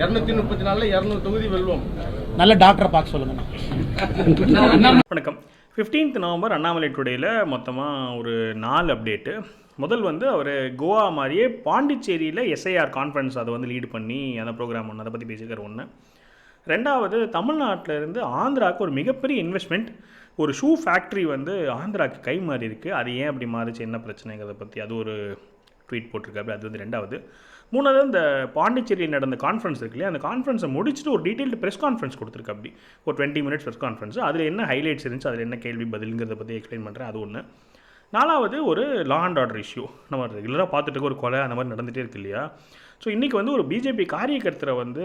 இரநூத்தி முப்பத்தி நாலில் இரநூறு தொகுதி வெல்வோம். நல்ல டாக்டரை பார்க்க சொல்லுங்கண்ணா வணக்கம். 15th நவம்பர் அண்ணாமலை டுடேயில் மொத்தமாக ஒரு நாலு அப்டேட்டு முதல் வந்து அவர் கோவா மாதிரியே பாண்டிச்சேரியில் எஸ்ஐஆர் கான்ஃபரன்ஸ் அதை வந்து லீடு பண்ணி அந்த ப்ரோக்ராம் ஒன்று அதை பற்றி பேசியிருக்காரு ஒன்று ரெண்டாவது தமிழ்நாட்டில் இருந்து ஆந்திராவுக்கு ஒரு மிகப்பெரிய இன்வெஸ்ட்மெண்ட் ஒரு ஷூ ஃபேக்ட்ரி வந்து ஆந்திராவுக்கு கை மாறி இருக்குது அது ஏன் அப்படி மாறிச்சு? என்ன பிரச்சனைங்கிறத பற்றி அது ஒரு ட்வீட் போட்டிருக்காரு அது வந்து ரெண்டாவது. மூணாவது இந்த பாண்டிச்சேரியில் நடந்த கான்ஃபரன்ஸ் இருக்கு இல்லையா அந்த கான்ஃபரன்ஸை முடிச்சுட்டு ஒரு டீட்டெயில்டு ப்ரெஸ் கான்ஃபரன்ஸ் கொடுத்துருக்கு அப்படி ஒரு டுவெண்ட்டி மினிட்ஸ் ப்ரெஸ் கான்ஃபரன்ஸ் அதில் என்ன ஹைலைட்ஸ் இருந்துச்சு அதில் என்ன கேள்வி பதிலுங்கிறத பற்றி எக்ஸ்பிளைன் பண்ணுறேன் அது ஒன்று நாலாவது ஒரு லா அண்ட் ஆர்டர் இஷ்யூ நம்ம ரெகுலராக பார்த்துட்டு ஒரு கொலை அந்த மாதிரி நடந்துகிட்டே இருக்கு இல்லையா. ஸோ இன்றைக்கி வந்து ஒரு பிஜேபி காரியகர்த்தரை வந்து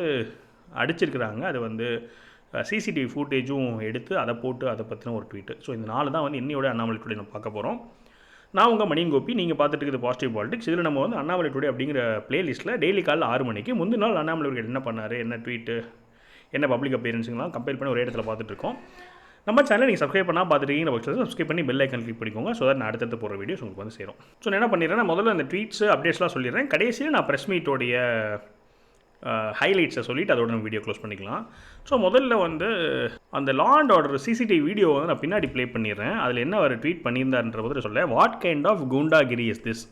அடிச்சிருக்கிறாங்க. அது வந்து சிசிடிவி ஃபுட்டேஜும் எடுத்து அதை போட்டு அதை பற்றின ஒரு ட்வீட்டு ஸோ இந்த நாலு தான் வந்து இன்னையோட அண்ணாமலை டுடே நம்ம பார்க்க போகிறோம் நான் உங்கள் மணியன் நீங்கள் பார்த்துட்டு இருக்குது பாசிட்டிவ் பாலிடிக்ஸ் இதில் நம்ம வந்து அண்ணாமலை டுடே அப்படிங்கிற பிளேலிஸ்ட்டில் டெய்லி காலையில் ஆறு மணிக்கு முந்தின நாள் அண்ணாமலை அவர்கள் என்ன பண்ணார்? என்ன ட்வீட்டு என்ன பப்ளிக் அப்பியரன்ஸுங்களாம் கம்பேர் பண்ணி ஒரே இடத்துல பார்த்துட்டு இருக்கோம். நம்ம சேனல் நீங்கள் சப்ஸ்கிரைப் பண்ணால் பார்த்துருக்கீங்க பட்சத்தில் சப்ஸ்கிரைப் பண்ணி பெல் ஐக்கன் கிளிக் பண்ணிக்கோங்க. ஸோ தட் நான் அடுத்தடுத்து போகிற வீடியோஸ் உங்களுக்கு வந்து சேரும். ஸோ நான் என்ன பண்ணிடுறேன் நான் முதல்ல அந்த ட்வீட்ஸ் அப்டேட்ஸ்லாம் சொல்லிடுறேன். கடைசியில் நான் ப்ரெஸ் மீட்டோடைய ஹைலைட்ஸை சொல்லிட்டு அதோட நம்ம வீடியோ க்ளோஸ் பண்ணிக்கலாம். ஸோ முதல்ல வந்து அந்த law and order CCTV video வந்து நான் பின்னாடி ப்ளே பண்ணிடுறேன். அதில் என்ன அவர் ட்வீட் பண்ணியிருந்தார்ன்ற போது சொல்ல what kind of goondagiri is this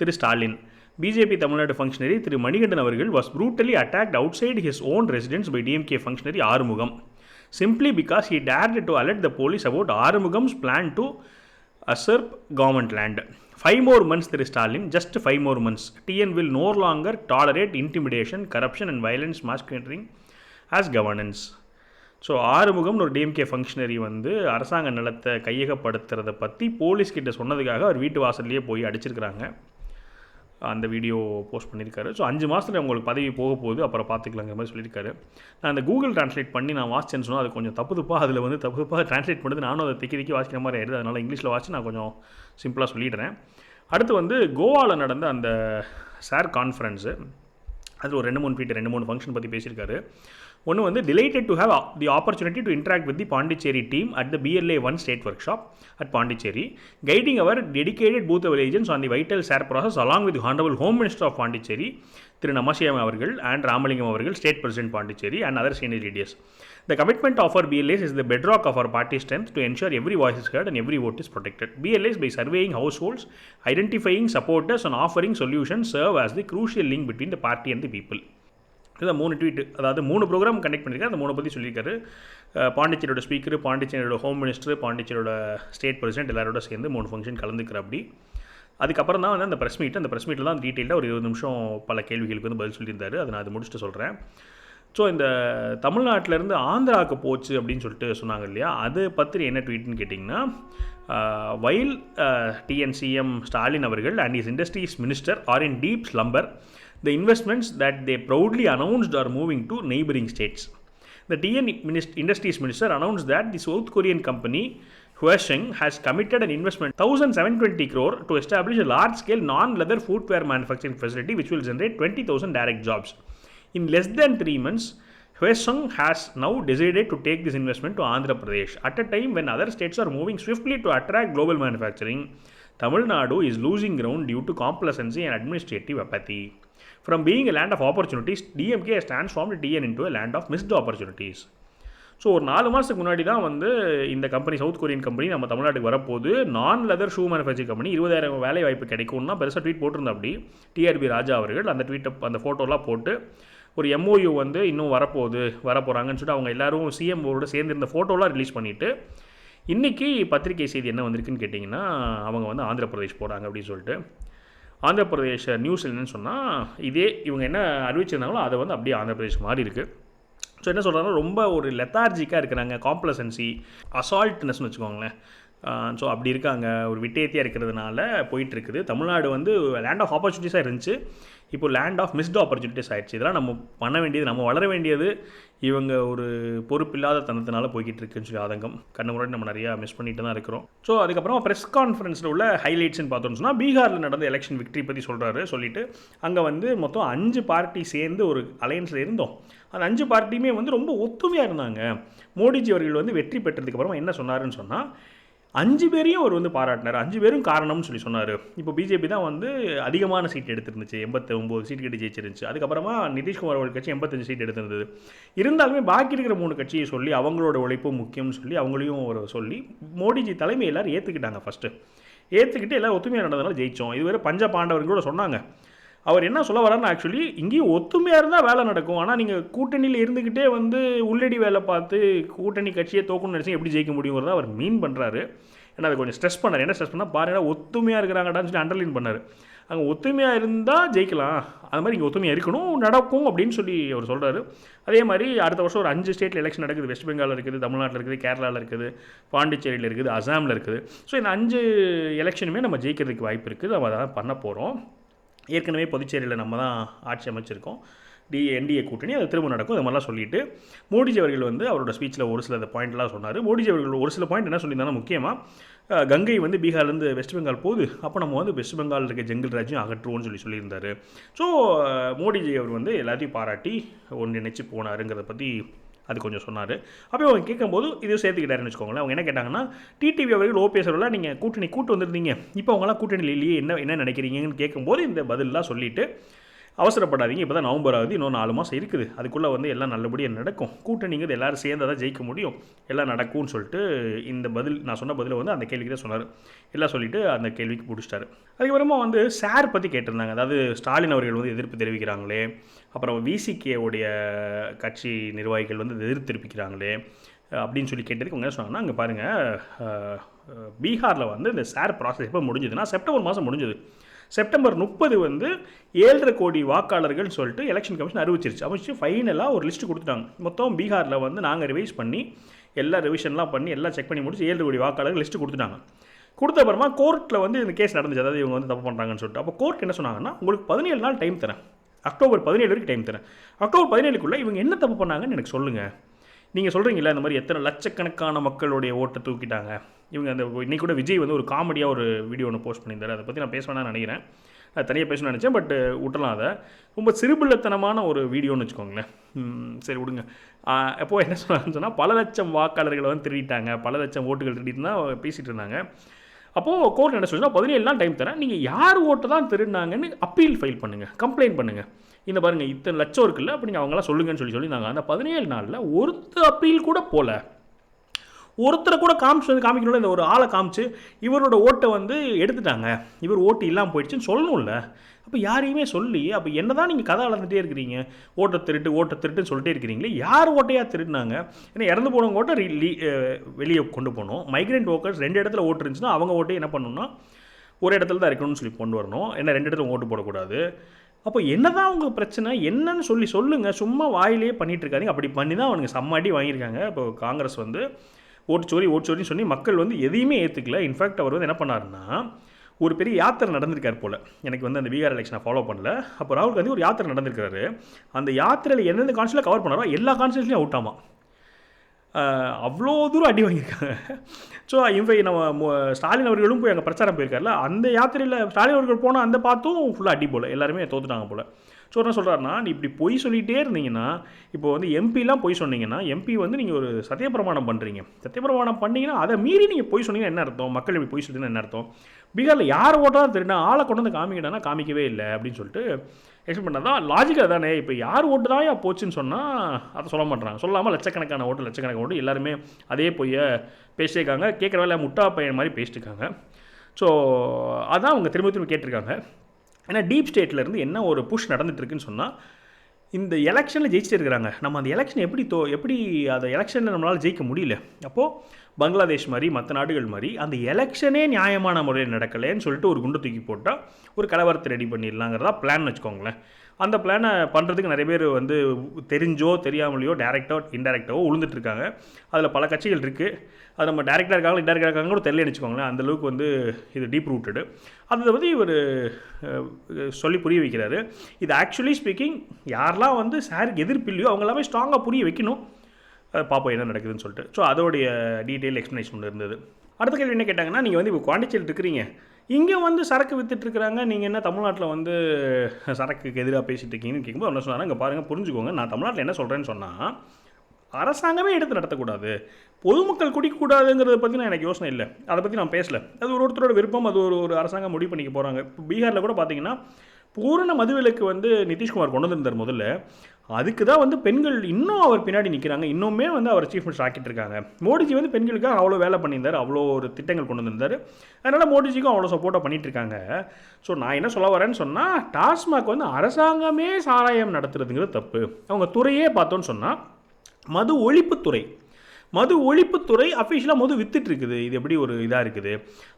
Thiru Stalin BJP Tamil Nadu functionary Thiru Manikandan அவர்கள் was brutally attacked outside his own residence by DMK functionary Arumugam. Simply because he dared to alert the police about Arumugam's plan to usurp government land five more months Thiru Stalin just five more months TN will no longer tolerate intimidation corruption and violence masquerading as governance so ஆறுமுகம்னு ஒரு DMK functionary வந்து அரசாங்க நிலத்தை கையகப்படுத்துறதை பற்றி போலீஸ்கிட்ட சொன்னதுக்காக அவர் வீட்டு வாசல்லையே போய் அடிச்சிருக்கிறாங்க அந்த வீடியோ போஸ்ட் பண்ணியிருக்காரு. ஸோ அஞ்சு மாதத்தில் உங்களுக்கு பதவி போக போகுது அப்புறம் பார்த்துக்கலாங்கிற மாதிரி சொல்லியிருக்காரு. நான் அந்த கூகுள் ட்ரான்ஸ்லேட் பண்ணி நான் வாசிச்சேன்னு சொன்னால் அது கொஞ்சம் தப்பு தப்பாக அதில் வந்து தப்பு தப்பாக ட்ரான்ஸ்லேட் பண்ணுறது நானும் அதை திக்கி திக்கி வாசிக்கிற மாதிரி ஆயிடுது. அதனால் இங்கிலீஷில் வாசி நான் கொஞ்சம் சிம்பிளாக சொல்லிடுறேன். அடுத்து வந்து கோவாவில் நடந்த அந்த சார் கான்ஃபரன்ஸு அதில் ஒரு ரெண்டு மூணு ட்வீட் ரெண்டு மூணு ஃபங்க்ஷன் பற்றி பேசியிருக்காரு. ஒன்று வந்து delighted to have the opportunity to interact with the Pondicherry team at the BLA one state workshop at Pondicherry guiding our dedicated booth our agents on the vital SIR process along with honourable home minister of Pondicherry Thiru Namassivayam அவர்கள் and Ramalingam அவர்கள் state president Pondicherry and other senior leaders The commitment of our BLAs is the bedrock of our party strength to ensure every voice is heard and every vote is protected. BLAs, by surveying households, identifying supporters, and offering solutions, serve as the crucial link between the party and the people. இதுதான் மூணு tweet அதாவது மூணு program conduct பண்ணியிருக்காரு அந்த மூணு பற்றி சொல்லியிருக்காரு. பாண்டிச்சேரியோட ஸ்பீக்கர் பாண்டிச்சேரியோட ஹோம் மினிஸ்டர் பாண்டிச்சேரியோட ஸ்டேட் பிரசிடென்ட் எல்லாரோட சேர்ந்து மூணு ஃபங்க்ஷன் கலந்துக்கிற அப்படி அதுக்கப்புறம் தான் வந்து அந்த ப்ரெஸ் மீட் அந்த ப்ரெஸ் மீட்டில் தான் டீட்டெயிலாக ஒரு இருபது நிமிஷம் பல கேள்விகளுக்கு வந்து பதில் சொல்லியிருந்தார். அதை நான் அது முடிச்சுட்டு சொல்கிறேன் ஸோ இந்த தமிழ்நாட்டிலேருந்து ஆந்திராவுக்கு போச்சு அப்படின்னு சொல்லிட்டு சொன்னாங்க இல்லையா? அது பற்றி என்ன ட்வீட்னு கேட்டிங்கன்னா வைல் டிஎன்சிஎம் ஸ்டாலின் அவர்கள் and his industries minister are in deep slumber the investments that they proudly announced are moving to neighboring states. The TN Minist- Industries Minister announced that the South Korean company Huasheng has committed an investment 1720 crore to establish a large-scale non-leather footwear manufacturing facility which will generate 20,000 direct jobs. In less than 3 months, Huasheng has now decided to take this investment to Andhra Pradesh at a time when other states are moving swiftly to attract global manufacturing. Tamil Nadu is losing ground due to complacency and administrative apathy. From being a land of opportunities, DMK has transformed TN into a land of missed opportunities. So ஒரு நாலு மாதத்துக்கு முன்னாடி தான் வந்து இந்த company south Korean company நம்ம தமிழ்நாட்டுக்கு வரப்போது நான் லெதர் ஷூ மேனுஃபேக்சரிங் கம்பெனி இருபதாயிரம் வேலை வாய்ப்பு கிடைக்கும்னா பெருசாக ட்வீட் போட்டிருந்தா அப்படி டிஆர்பி ராஜா அவர்கள் அந்த ட்வீட்டை அந்த ஃபோட்டோலாம் போட்டு ஒரு எம்ஓயு வந்து இன்னும் வரப்போகுது வரப்போகிறாங்கன்னு சொல்லிட்டு அவங்க எல்லாரும் சிஎம்ஓவோட சேர்ந்துருந்த ஃபோட்டோலாம் ரிலீஸ் பண்ணிவிட்டு இன்றைக்கி பத்திரிகை செய்தி என்ன வந்திருக்குன்னு கேட்டிங்கன்னா அவங்க வந்து ஆந்திர பிரதேஷ் போகிறாங்க அப்படின்னு சொல்லிட்டு. ஆந்திர பிரதேச நியூஸ் என்னென்னு சொன்னால் இதே இவங்க என்ன அறிவிச்சிருந்தாங்களோ அதை வந்து அப்படியே ஆந்திர பிரதேஷ் மாறி இருக்குது ஸோ என்ன சொல்கிறாங்கன்னா ரொம்ப ஒரு லெத்தார்ஜிக்காக இருக்கிறாங்க காம்ப்ளசன்சி அசால்ட்னஸ்னு வச்சுக்கோங்களேன். ஸோ அப்படி இருக்காங்க. ஒரு விட்டேத்தியாக இருக்கிறதுனால போயிட்டுருக்குது. தமிழ்நாடு வந்து லேண்ட் ஆஃப் ஆப்பர்ச்சுனிட்டிஸாக இருந்துச்சு. இப்போ லேண்ட் ஆஃப் மிஸ்டு ஆப்பர்ச்சுனிட்டிஸ் ஆயிடுச்சு. இதெல்லாம் நம்ம பண்ண வேண்டியது நம்ம வளர வேண்டியது இவங்க ஒரு பொறுப்பில்லாத தனத்தினால போய்கிட்டு இருக்குன்னு சொல்லி ஆதங்கம். கண்ணு முன்னாடி நம்ம நிறையா மிஸ் பண்ணிட்டு தான் இருக்கிறோம். ஸோ அதுக்கப்புறம் ப்ரெஸ் கான்ஃபரன்ஸில் உள்ள ஹைலைட்ஸ்னு பார்த்தோம்னு சொன்னால் பீகாரில் நடந்த எலெக்ஷன் விக்ட்ரி பற்றி சொல்கிறாரு சொல்லிட்டு அங்கே வந்து மொத்தம் அஞ்சு பார்ட்டி சேர்ந்து ஒரு அலையன்ஸில் இருந்தோம். அந்த அஞ்சு பார்ட்டியுமே வந்து ரொம்ப ஒத்துமையாக இருந்தாங்க. மோடிஜி அவர்கள் வந்து வெற்றி பெற்றதுக்கப்புறம் என்ன சொன்னாருன்னு சொன்னால் அஞ்சு பேரையும் அவர் வந்து பாராட்டினார். அஞ்சு பேரும் காரணம்னு சொல்லி சொன்னார். இப்போ பிஜேபி தான் வந்து அதிகமான சீட் எடுத்திருந்துச்சு. எண்பத்தி ஒம்பது சீட் கிட்ட ஜெயிச்சிருந்துச்சு. அதுக்கப்புறமா நிதிஷ்குமார் அவர்கள் கட்சி எண்பத்தஞ்சு சீட் எடுத்திருந்தது. இருந்தாலுமே பாக்கி இருக்கிற மூணு கட்சியை சொல்லி அவங்களோட உழைப்பும் முக்கியம்னு சொல்லி அவங்களையும் ஒரு சொல்லி மோடிஜி தலைமை எல்லோரும் ஏற்றுக்கிட்டாங்க ஃபஸ்ட்டு ஏற்றுக்கிட்டு எல்லாம் ஒத்துமையாக நடந்ததுனால ஜெயித்தோம் இதுவரை பஞ்ச பாண்டவர்கள் கூட சொன்னாங்க. அவர் என்ன சொல்ல வர்றாருன்னு ஆக்சுவலி இங்கேயும் ஒத்துமையாக இருந்தால் வேலை நடக்கும். ஆனால் நீங்கள் கூட்டணியில் இருந்துக்கிட்டே வந்து உள்ளடி வேலை பார்த்து கூட்டணி கட்சியை தோக்கணும்னு நினச்சி எப்படி ஜெயிக்க முடியுங்கிறத அவர் மீன் பண்ணுறாரு ஏன்னா அதை கொஞ்சம் ஸ்ட்ரெஸ் பண்ணார். என்ன ஸ்ட்ரெஸ் பண்ணால் பாருங்க ஒத்துமையாக இருக்கிறாங்கடான்னு சொல்லி அண்டர்லைன் பண்ணார். அங்கே ஒத்துமையாக இருந்தால் ஜெயிக்கலாம். அது மாதிரி இங்கே ஒத்துமையாக இருக்கணும் நடக்கும் அப்படின்னு சொல்லி அவர் சொல்கிறாரு அதே மாதிரி அடுத்த வருஷம் ஒரு அஞ்சு ஸ்டேட்டில் எலெக்ஷன் நடக்குது. வெஸ்ட் பெங்காலில் இருக்குது தமிழ்நாட்டில் இருக்குது கேரளாவில் இருக்குது பாண்டிச்சேரியில் இருக்குது அசாமில் இருக்குது. ஸோ இந்த அஞ்சு எலெக்ஷனுமே நம்ம ஜெயிக்கிறதுக்கு வாய்ப்பு இருக்குது. நம்ம அதை பண்ண போகிறோம் ஏற்கனவே புதுச்சேரியில் நம்ம தான் ஆட்சி அமைச்சிருக்கோம். டி என்டிஏ கூட்டணி அது திரும்ப நடக்கும். இது மாதிரிலாம் சொல்லிட்டு மோடிஜி அவர்கள் வந்து அவரோட ஸ்பீச்சில் ஒரு சில பாயிண்ட்லாம் சொன்னார். மோடிஜி அவர்கள் ஒரு சில பாயிண்ட் என்ன சொல்லியிருந்தாங்கன்னா முக்கியமாக கங்கை வந்து பீகார்லேருந்து வெஸ்ட் பெங்கால் போகுது. அப்போ நம்ம வந்து வெஸ்ட் பெங்கால் இருக்க ஜங்கிள் ராஜ்யம் அகற்றுவோம்னு சொல்லி சொல்லியிருந்தார். ஸோ மோடிஜி அவர் வந்து எல்லாத்தையும் பாராட்டி ஒன்றிணைச்சு போனாருங்கிறத பற்றி அது கொஞ்சம் சொன்னார். அப்போ அவங்க கேட்கும்போது இது சேர்த்துக்கிட்டாருன்னு வச்சுக்கோங்களேன். அவங்க என்ன கேட்டாங்கன்னா டிடிவி அவர்கள் ஓபிஎஸ் அவர்களாக நீங்கள் கூட்டணி கூட்டு வந்திருந்தீங்க. இப்போ அவங்களாம் கூட்டணி இல்லையே என்ன என்ன நினைக்கிறீங்கன்னு கேட்கும்போது இந்த பதிலெலாம் சொல்லிவிட்டு அவசரப்படாதீங்க. இப்போ தான் நவம்பர் ஆகுது இன்னும் நாலு மாதம் இருக்குது. அதுக்குள்ளே வந்து எல்லாம் நல்லபடியாக நடக்கும். கூட்டணிங்கிறது எல்லாரும் சேர்ந்து தான் ஜெயிக்க முடியும். எல்லாம் நடக்கும்னு சொல்லிட்டு இந்த பதில் நான் சொன்ன பதிலை வந்து அந்த கேள்விக்கு தான் சொன்னார். எல்லாம் சொல்லிவிட்டு அந்த கேள்விக்கு பிடிச்சிட்டாரு அதுக்கப்புறமா வந்து சார் பற்றி கேட்டிருந்தாங்க. அதாவது ஸ்டாலின் அவர்கள் வந்து எதிர்ப்பு தெரிவிக்கிறாங்களே அப்புறம் விசிகேவுடைய கட்சி நிர்வாகிகள் வந்து எதிர்ப்பு திருப்பிக்கிறாங்களே அப்படின்னு சொல்லி கேட்டதுக்கு அவங்க என்ன சொன்னாங்கன்னா அங்கே பாருங்கள் பீகாரில் வந்து இந்த சார் ப்ராசஸ் எப்போ முடிஞ்சதுன்னா செப்டம்பர் மாதம் முடிஞ்சது. செப்டம்பர் முப்பது வந்து ஏழரை கோடி வாக்காளர்கள் சொல்லிட்டு எலெக்ஷன் கமிஷன் அறிவிச்சிருச்சு. அமைச்சு ஃபைனலாக ஒரு லிஸ்ட்டு கொடுத்துட்டாங்க. மொத்தம் பீகாரில் வந்து நாங்கள் ரிவைஸ் பண்ணி எல்லா ரிவிஷன்லாம் பண்ணி எல்லாம் செக் பண்ணி முடிச்சு ஏழரை கோடி வாக்காளர்கள் லிஸ்ட்டு கொடுத்துட்டாங்க. கொடுத்த அப்புறமா கோர்ட்டில் வந்து இந்த கேஸ் நடந்துச்சு. அதாவது இவங்க வந்து தப்பு பண்ணுறாங்கன்னு சொல்லிட்டு. அப்போ கோர்ட் என்ன சொன்னாங்கன்னா உங்களுக்கு பதினேழு நாள் டைம் தரேன். அக்டோபர் பதினேழு வரைக்கும் டைம் தரேன். அக்டோபர் பதினேழுக்குள்ளே இவங்க என்ன தப்பு பண்ணாங்கன்னு எனக்கு சொல்லுங்கள் நீங்கள் சொல்கிறீங்களா இந்த மாதிரி எத்தனை லட்சக்கணக்கான மக்களுடைய ஓட்டை தூக்கிட்டாங்க. இவங்க அந்த இன்னைக்கு கூட விஜய் வந்து ஒரு காமெடியாக ஒரு வீடியோ ஒன்று போஸ்ட் பண்ணியிருந்தார். அதை பற்றி நான் பேச நினைக்கிறேன். அது தனியாக பேசணும்னு நினச்சேன் பட் விட்டலாம் அதை. ரொம்ப சிறுபிள்ளத்தனமான ஒரு வீடியோன்னு வச்சுக்கோங்களேன். சரி விடுங்க. எப்போ என்ன சொன்னாங்கன்னு சொன்னால் பல லட்சம் வாக்காளர்களை வந்து திருடிட்டாங்க. பல லட்சம் ஓட்டுகள் திருடிட்டு தான் பேசிகிட்டு இருந்தாங்க. அப்போது கோர்ட் என்ன சொல்லுன்னா பதினேழு நாள் டைம் தரேன். நீங்கள் யார் ஓட்டு தான் திருடினாங்கன்னு அப்பீல் ஃபைல் பண்ணுங்கள் கம்ப்ளைண்ட் பண்ணுங்கள் இந்த பாருங்கள் இத்தனை லட்சம் இருக்குல்ல அப்படி நீங்கள் அவங்களாம் சொல்லுங்கன்னு சொல்லி சொல்லியிருந்தாங்க. அந்த பதினேழு நாளில் ஒருத்தர் அப்பீல் கூட போகல ஒருத்தரை கூட காமிச்சு வந்து காமிக்கணும்ல இந்த ஒரு ஆளை காமிச்சு இவரோட ஓட்டை வந்து எடுத்துட்டாங்க. இவர் ஓட்டு இல்லாமல் போயிடுச்சுன்னு சொல்லணும்ல. அப்போ யாரையுமே சொல்லி அப்போ என்ன தான் நீங்கள் கதை வளர்ந்துட்டே இருக்கிறீங்க ஓட்டை திருட்டு ஓட்டை திருட்டுன்னு சொல்லிட்டே இருக்கிறீங்களே யார் ஓட்டையாக திருடினாங்க? ஏன்னா இறந்து போனவங்க ஓட்டை வெளியே கொண்டு போகணும். மைக்ரெண்ட் ஒர்க்கர்ஸ் ரெண்டு இடத்துல ஓட்டு இருந்துச்சுன்னா அவங்க ஓட்டை என்ன பண்ணணும்னா ஒரு இடத்துல தான் இருக்கணும்னு சொல்லி கொண்டு வரணும். ஏன்னா ரெண்டு இடத்துல ஓட்டு போடக்கூடாது. அப்போ என்னதான் அவங்க பிரச்சனை என்னன்னு சொல்லி சொல்லுங்கள் சும்மா வாயிலே பண்ணிகிட்டு இருக்காதீங்க. அப்படி பண்ணி தான் அவனுங்க சம்மாட்டி வாங்கியிருக்காங்க. இப்போ காங்கிரஸ் வந்து ஓட்டுச்சோரி ஓட்டுச்சோரின்னு சொல்லி மக்கள் வந்து எதையுமே ஏற்றுக்கல இன்ஃபேக்ட் அவர் வந்து என்ன பண்ணாருன்னா ஒரு பெரிய யாத்திரை நடந்திருக்கார் போல். எனக்கு வந்து அந்த பீகார் எலெக்ஷனை ஃபாலோ பண்ணல. அப்போ ராகுல் காந்தி ஒரு யாத்திரை நடந்திருக்காரு அந்த யாத்திரையில் எந்தெந்த கான்ஸ்டில் கவர் பண்ணாரோ எல்லா கான்ஸ்டிலையும் அவுட் ஆமா அவ்வளோ தூரம் அடி வாங்கியிருக்காங்க. ஸோ இவை நம்ம ஸ்டாலின் அவர்களும் போய் அங்கே பிரச்சாரம் போயிருக்காருல அந்த யாத்திரையில் ஸ்டாலின் அவர்கள் போனால் அந்த பார்த்தும் ஃபுல்லாக அடி போல். எல்லாருமே தோத்துட்டாங்க போல். ஸோ என்ன சொல்கிறாருன்னா நீ இப்படி பொய் சொல்லிகிட்டே இருந்தீங்கன்னா இப்போ வந்து எம்பிலாம் பொய் சொன்னீங்கன்னா எம்பி வந்து நீங்கள் ஒரு சத்தியப்பிரமாணம் பண்ணுறீங்க சத்தியப்பிரமாணம் பண்ணீங்கன்னா அதை மீறி நீங்கள் பொய் சொன்னீங்கன்னா என்ன அர்த்தம்? மக்கள் இப்படி பொய் சொல்லிங்கன்னா என்ன அர்த்தம்? பீகாரில் யார் ஓட்டா தெரியுனா ஆளை கொண்டு வந்து காமிக்கிட்டானா காமிக்கவே இல்லை அப்படின்னு சொல்லிட்டு எக்ஸ்பிளைன் பண்ணால் தான் லாஜிக்கல் தானே. இப்போ யார் ஓட்டு தான் போச்சுன்னு சொன்னால் அதை சொல்ல மாட்டாங்க சொல்லாமல் லட்சக்கணக்கான ஓட்டு லட்சக்கணக்கான ஓட்டு எல்லாருமே அதே பொய்ய பேசியிருக்காங்க. கேட்குற வேலை முட்டா பையன் மாதிரி பேசிட்டு இருக்காங்க ஸோ அதான் அவங்க திரும்ப திரும்ப கேட்டிருக்காங்க. ஏன்னா டீப் ஸ்டேட்ல இருந்து என்ன ஒரு புஷ் நடந்துகிட்ருக்குன்னு சொன்னால் இந்த எலெக்ஷனில் ஜெயிச்சுட்டு இருக்கிறாங்க. நம்ம அந்த எலெக்ஷன் எப்படி தோ எப்படி அந்த எலெக்ஷனில் நம்மளால் ஜெயிக்க முடியல. அப்போது பங்களாதேஷ் மாதிரி மற்ற நாடுகள் மாதிரி அந்த எலெக்ஷனே நியாயமான முறையில் நடக்கலைன்னு சொல்லிட்டு ஒரு குண்டு தூக்கி போட்டால் ஒரு கலவரத்தை ரெடி பண்ணிடலாங்கிறதா பிளான் வச்சுக்கோங்களேன். அந்த பிளானை பண்ணுறதுக்கு நிறைய பேர் வந்து தெரிஞ்சோ தெரியாமலையோ டேரெக்டாக இன்டெரக்டாவோ உளுந்துட்டுருக்காங்க அதில் பல கட்சிகள் இருக்குது அது நம்ம டேரெக்டாக இருக்காங்க இன்டெரக்டாக இருக்காங்க கூட தெரியல வச்சுக்கோங்களேன். அந்த அளவுக்கு வந்து இது டீப் ரூட்டடு அதை வந்து இவர் சொல்லி புரிய வைக்கிறாரு. இது ஆக்சுவலி ஸ்பீக்கிங் யாரெல்லாம் வந்து சாருக்கு எதிர்ப்பு இல்லையோ அவங்க எல்லாமே ஸ்ட்ராங்காக புரிய வைக்கணும். பார்ப்போம் என்ன நடக்குதுன்னு சொல்லிட்டு. ஸோ அதோடைய டீட்டெயில் எக்ஸ்ப்ளனேஷன் ஒன்று இருந்தது. அடுத்த கேள்வி என்ன கேட்டாங்கன்னா நீங்கள் வந்து இப்போ பாண்டிச்சேரியில் இருக்கிறீங்க. இங்கே வந்து சரக்கு வித்துட்ருக்குறாங்க நீங்கள் என்ன தமிழ்நாட்டில் வந்து சரக்குக்கு எதிராக பேசிட்டு இருக்கீங்கன்னு கேட்கும்போது என்ன சொன்னாங்க இங்கே பாருங்கள் புரிஞ்சுக்கோங்க. நான் தமிழ்நாட்டில் என்ன சொல்கிறேன்னு சொன்னால் அரசாங்கமே எடுத்து நடத்தக்கூடாது. பொதுமக்கள் குடிக்கக்கூடாதுங்கிறத பற்றி நான் எனக்கு யோசனை இல்லை. அதை பற்றி நான் பேசல. அது ஒரு ஒருத்தரோட விருப்பம். அது ஒரு ஒரு அரசாங்கம் முடிவு பண்ணிக்க போகிறாங்க இப்போ பீகாரில் கூட பார்த்தீங்கன்னா பூரண மதுவிலக்கு வந்து நிதிஷ்குமார் கொண்டு வந்திருந்தார் முதல்ல. அதுக்கு தான் வந்து பெண்கள் இன்னும் அவர் பின்னாடி நிற்கிறாங்க இன்னுமே வந்து அவர் சீஃப் மினிஸ்டர் ஆக்கிட்டு இருக்காங்க. மோடிஜி வந்து பெண்களுக்காக அவ்வளோ வேலை பண்ணியிருந்தார். அவ்வளோ ஒரு திட்டங்கள் கொண்டு வந்திருந்தார். அதனால் மோடிஜிக்கும் அவ்வளோ சப்போர்ட்டாக பண்ணிட்டு இருக்காங்க. ஸோ நான் என்ன சொல்ல வரேன்னு சொன்னால் டாஸ்மாக் வந்து அரசாங்கமே சாராயம் நடத்துறதுங்கிறது தப்பு. அவங்க துறையே பார்த்தோன்னு சொன்னால் மது ஒழிப்புத்துறை. மது ஒழிப்புத்துறை அஃபிஷியலாக மது வித்துட்டு இருக்குது இது எப்படி ஒரு இதாக இருக்குது?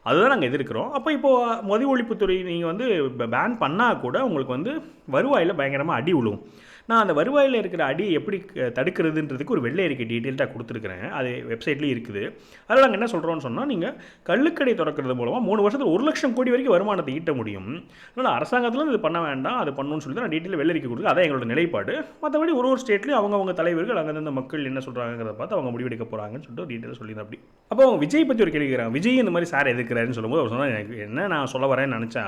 அதுதான் நாங்கள் எதிர்க்கிறோம். அப்போ இப்போது மது ஒழிப்புத்துறை நீங்கள் வந்து பேன் பண்ணால் கூட உங்களுக்கு வந்து வருவாயில் பயங்கரமாக அடி விழுவும் நான் அந்த வருவாயில் இருக்கிற அடியை எப்படி தடுக்கிறதுன்றதுக்கு ஒரு வெள்ளை அறிக்கை டீட்டெயில்டாக கொடுத்துருக்குறேன். அது வெப்சைட்லேயும் இருக்குது. அதில் நாங்கள் என்ன சொல்கிறோம்னு சொன்னால் நீங்கள் கள்ளுக்கடை திறக்கிறது மூலமாக மூணு வருஷத்தில் ஒரு லட்சம் கோடி வரைக்கும் வருமானத்தை ஈட்ட முடியும். அதனால் அரசாங்கத்தில் இது பண்ண வேண்டாம் அது பண்ணணும்னு சொல்லி தான் நான் டீட்டெயில் வெள்ளை அறிக்கை கொடுத்து அதான் எங்களோட நிலைப்பாடு. மற்றபடி ஒரு ஒரு ஸ்டேட்லேயும் அவங்கவுங்க தலைவர்கள் அந்தந்த மக்கள் என்ன சொல்கிறாங்கிறத பார்த்து அவங்க முடிவெடுக்க போகிறாங்கன்னு சொல்லிட்டு டீட்டெயில் சொல்லியிருந்தேன் அப்படி அப்போ விஜய் பற்றி ஒரு கேள்வி கேட்குறாங்க. விஜய் இந்த மாதிரி சார் எதுக்குறாருன்னு சொல்லும்போது அவர் சொன்னால் எனக்கு என்ன நான் சொல்ல வரேன்னு நினச்சா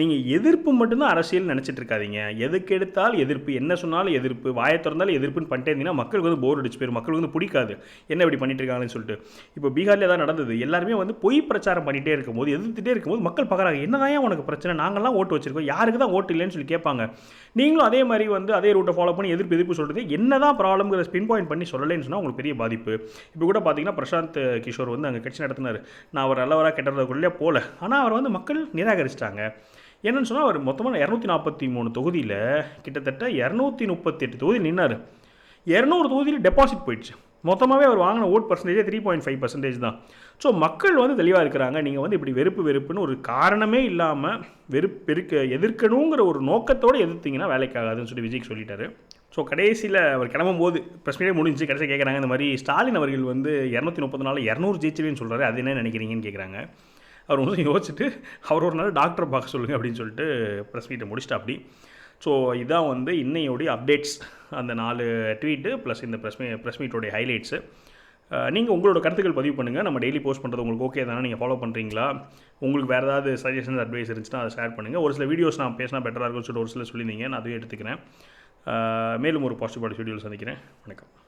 நீங்கள் எதிர்ப்பு மட்டும்தான் அரசியல் நினச்சிட்டு இருக்காதீங்க எதுக்கு எடுத்தால் எதிர்ப்பு? என்ன சொன்னாலும் எதிர்ப்பு. வாயை திறந்தாலும் எதிர்ப்புன்னு பண்ணிட்டே இருந்தீங்கன்னா மக்களுக்கு வந்து போர் அடிச்சு போயிடும் மக்களுக்கு வந்து பிடிக்காது. என்ன இப்படி பண்ணிட்டு இருக்காங்கன்னு சொல்லிட்டு. இப்போ பீகாரில் தான் நடந்தது. எல்லாருமே வந்து பொய் பிரச்சாரம் பண்ணிகிட்டே இருக்கும்போது எதிர்த்துட்டே இருக்கும்போது மக்கள் பார்க்குறாங்க என்னதான் உனக்கு பிரச்சனை? நாங்கள்லாம் ஓட்டு வச்சிருக்கோம். யாருக்கு தான் ஓட்டு இல்லைன்னு சொல்லி கேட்பாங்க. நீங்களும் அதே மாதிரி வந்து அதே ரூட்டை ஃபாலோ பண்ணி எதிர்ப்பு எதிர்ப்பு சொல்கிறது என்ன தான் ப்ராப்ளம்ங்கிற ஸ்பின் பாயிண்ட் பண்ணி சொல்லலைன்னு சொன்னால் உங்களுக்கு பெரிய பாதிப்பு. இப்போ கூட பார்த்தீங்கன்னா பிரசாந்த் கிஷோர் வந்து அங்கே கட்சி நடத்தினார். நான் அவர் நல்லவராக கெட்டதுக்குள்ளே போகல ஆனால் அவர் வந்து மக்கள் நிராகரிச்சிட்டாங்க. என்னென்னு சொன்னால் அவர் மொத்தமாக இரநூத்தி நாற்பத்தி மூணு தொகுதியில் கிட்டத்தட்ட இரநூத்தி முப்பத்தி எட்டு தொகுதி நின்னார். இரநூறு தொகுதியில் டெபாசிட் போயிடுச்சு. மொத்தமாகவே அவர் வாங்கின ஓட் பர்சன்டேஜே த்ரீ பாயிண்ட் ஃபைவ் பர்சன்டேஜ் தான். ஸோ மக்கள் வந்து தெளிவாக இருக்கிறாங்க. நீங்கள் வந்து இப்படி வெறுப்பு வெறுப்புன்னு ஒரு காரணமே இல்லாமல் வெறுப்பு இருக்க எதிர்க்கணுங்கிற ஒரு நோக்கத்தோடு எதிர்த்திங்கன்னா வேலைக்காகாதுன்னு சொல்லி விஜய்க்கு சொல்லிட்டாரு. ஸோ கடைசியில் அவர் கிளம்பும்போது ப்ரெஸ் மீட்டே முடிஞ்சு கடைசியாக கேட்குறாங்க இந்த மாதிரி ஸ்டாலின் அவர்கள் வந்து இரநூத்தி முப்பது நாள் இரநூறு ஜெயிச்சிருவேன்னு சொல்கிறாரு அது என்ன நினைக்கிறீங்கன்னு கேட்குறாங்க அவர் வந்து யோசிச்சுட்டு அவர் ஒரு நாள் டாக்டரை பார்க்க சொல்லுங்கள் அப்படின்னு சொல்லிட்டு ப்ரெஸ் மீட்டை முடிச்சிட்டா அப்படி. ஸோ இதான் வந்து இன்னையோடைய அப்டேட்ஸ் அந்த நாலு ட்வீட்டு ப்ளஸ் இந்த ப்ரெஸ் மீ ப்ரெஸ் மீட்டோடைய ஹைலைட்ஸு நீங்கள் உங்களோட கருத்துக்கள் பதிவு பண்ணுங்கள் நம்ம டெய்லி போஸ்ட் பண்ணுறது உங்களுக்கு ஓகே தானே? நீங்கள் ஃபாலோ பண்ணுறீங்களா உங்களுக்கு வேறு ஏதாவது சஜஷன்ஸ் அட்வைஸ் இருந்துச்சுன்னா அதை ஷேர் பண்ணுங்கள் ஒரு சில வீடியோஸ் நான் பேசினா பெட்டராக இருக்கும்னு சொல்லிட்டு ஒரு சில சொல்லியிருந்தீங்க. நான் அதுவே எடுத்துக்கிறேன். மேலும் ஒரு பாசிட்டிவ் ஷெடியூல் சந்திக்கிறேன். வணக்கம்.